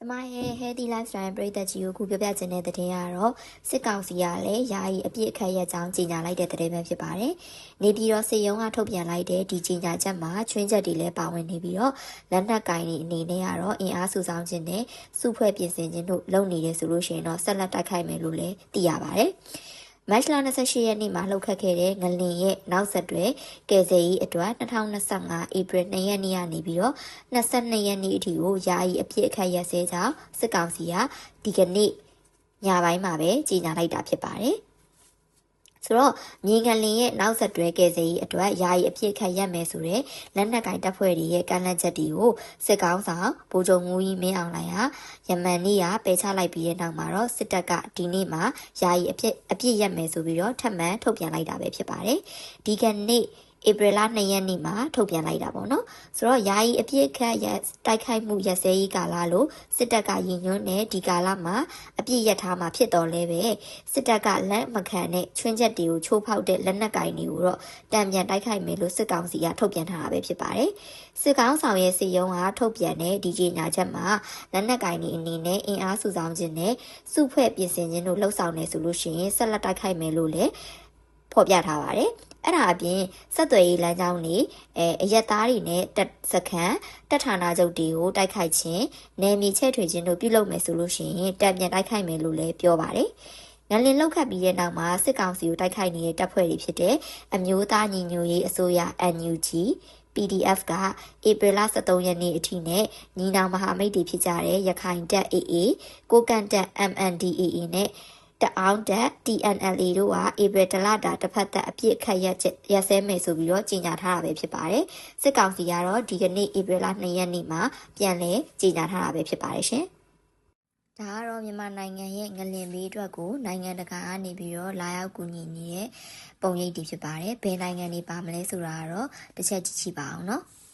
ကျမရဲ့ Healthy Lifestyle ပရိသတ်ကြီးကိုခုပြောပြခြင်းတဲ့တဲ့တင်ကတော့စစ်ကောင်စီကလည်းယာယီအပြစ်အခက်ရဲ့အကြောင်းကြီးညာလိုက်တဲ့တဲ့ပဲဖြစ်ပါတယ်။နေပြည်တော်စေယုံကထုတ်ပြန်လိုက်တဲ့ဒီကြီးညာချက်မှာချွင်းချက်တွေလည်းပါဝင်နေပြီးတော့လက်နက်ကင်တွေအနေနဲ့ကတော့အင်အားစုဆောင်ခြင်းနဲ့စုဖွဲ့ပြင်ဆင်ခြင်းတို့လုပ်နေတယ်ဆိုလို့ရှိရင်တော့ဆက်လက်တိုက်ခိုက်မယ်လို့လည်းသိရပါတယ်။ မတ်လ28ရက်နေ့မှာလှုပ်ခတ်ခဲ့တဲ့ငလင်ရဲ့နောက်ဆက်တွဲကယ်ဆယ်ရေးအတွက်2025ဧပြီ2ရက်နေ့ကနေပြီးတော့22ရက်နေ့အထိကိုယာယီအပြည့်အခက်ရက်စဲကြောင်းစစ်ကောင်စီကဒီကနေ့ညပိုင်းမှာပဲကြီးညာလိုက်တာဖြစ်ပါတယ် ဆိုတော့မြေငလင်ရဲ့နောက်ဆက်တွဲကယ်ဆယ်ရေးအတွက်ယာယီအပြည့်ခတ်ရက်မယ်ဆိုတဲ့လက်နက်ကင်တပ်ဖွဲ့တွေရဲ့ကန့်လန့်ချက်တွေကိုစစ်ကောင်းဆောင်ဗိုလ်ချုပ်ငူကြီးမင်းအောင်လှိုင်ဟာယမန်နေ့ကပယ်ချလိုက်ပြီးတဲ့နောက်မှာတော့စစ်တပ်ကဒီနေ့မှာယာယီအပြည့်အပြည့်ရက်မယ်ဆိုပြီးတော့ထပ်မံထုတ်ပြန်လိုက်တာပဲဖြစ်ပါတယ်ဒီကနေ့ ဧပြီလ2ရက်နေ့မှာထုတ်ပြန်လိုက်တာပေါ့နော်ဆိုတော့ယာယီအပြည့်ခတ်ရတိုက်ခိုက်မှုရစဲရေးကာလလို့စစ်တပ်ကရည်ညွှန်းတဲ့ဒီကာလမှာအပြည့်ရထားမှာဖြစ်တော်လဲပဲစစ်တပ်ကလက်မခံတဲ့ချွင်းချက်တွေကိုချိုးဖောက်တဲ့လက်နက်ကင်တွေကိုတော့တံပြန်တိုက်ခိုက်မယ်လို့စစ်ကောင်စီကထုတ်ပြန်ထားတာပဲဖြစ်ပါတယ်စစ်ကောင်ဆောင်ရဲ့စီယုံကထုတ်ပြန်တဲ့ဒီကြေညာချက်မှာလက်နက်ကင်တွေအနေနဲ့အင်အားစုဆောင်ခြင်းနဲ့စုဖွဲ့ပြင်ဆင်ခြင်းတို့လှုပ်ဆောင်နေဆိုလို့ရှိရင်ဆက်လက်တိုက်ခိုက်မယ်လို့လည်း ဖော်ပြထားပါတယ်အဲ့ဒါအပြင်ဆက်သွယ်ရေးလမ်းကြောင်းတွေအဲအရက်သားတွေနဲ့တက်စခန်းတက်ဌာနချုပ်တွေကိုတိုက်ခိုက်ခြင်းနယ်မြေချဲ့ထွေခြင်းတို့ပြုလုပ်မယ်ဆိုလို့ရှိရင်တက်ပြန်တိုက်ခိုက်မယ်လို့လည်းပြောပါတယ်ငလင်လောက်ခတ်ပြီးတဲ့နောက်မှာစစ်ကောင်စီကိုတိုက်ခိုက်နေတဲ့တပ်ဖွဲ့တွေဖြစ်တဲ့အမျိုးသားညီညွတ်ရေးအစိုးရ NUG PDF ကဧပြီလ23ရက်နေ့အထိနဲ့ညီနောင်မဟာမိတ်တွေဖြစ်ကြတဲ့ရခိုင်တပ် AA ကိုကန့်တပ် MNDAA နဲ့ တအောင်တက် TNLA တို့ကဧပြီတလတာတစ်ဖက်သက်အပြစ်ခတ်ရက်ရက်စဲမယ်ဆိုပြီးတော့ကြေညာထားတာပဲဖြစ်ပါတယ်။စစ်ကောင်စီကတော့ဒီကနေ့ဧပြီလ2ရက်နေ့မှာပြန်လည်ကြေညာထားတာပဲဖြစ်ပါတယ်ရှင်။ဒါကတော့မြန်မာနိုင်ငံရဲ့ငလင်ဘေးအတွက်ကိုနိုင်ငံတကာကနေပြီးတော့လာရောက်ကူညီနေတဲ့ပုံရိပ်တွေဖြစ်ပါတယ်။ဘယ်နိုင်ငံတွေပါမလဲဆိုတာကတော့တစ်ချက်ကြည့်ကြည့်ပါအောင်နော်။